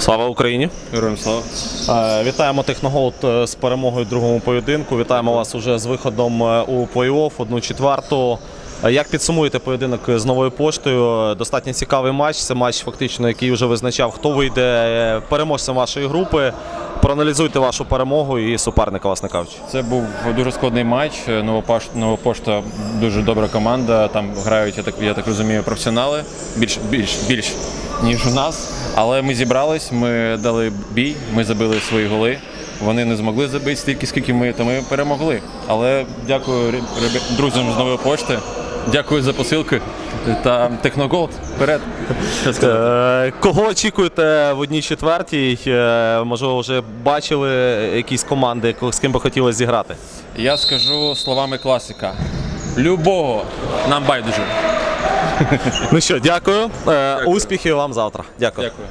Слава Україні! Героям слава. Е, Вітаємо Техноголд е, з перемогою в другому поєдинку. Вітаємо вас уже з виходом е, у плей-офф, одну четверту. Як підсумуєте поєдинок з новою поштою? Достатньо цікавий матч. Це матч, фактично, який вже визначав, хто вийде переможцем вашої групи. Проаналізуйте вашу перемогу і суперника, власне кажучи. Це був дуже складний матч. Новопошта дуже добра команда. Там грають, я так, я так розумію, професіонали більш, більш, більш ніж у нас. Але ми зібрались, ми дали бій, ми забили свої голи. Вони не змогли забити стільки, скільки ми, то ми перемогли. Але дякую друзям з нової пошти. Дякую за посилки та Техноголд. Вперед! Е, Кого очікуєте в одній четвертій? Е, Можливо, вже бачили якісь команди, з ким би хотілося зіграти? Я скажу словами класика. Любого нам байдуже. Ну що, дякую. Е, Успіхів вам завтра. Дякую. Дякую.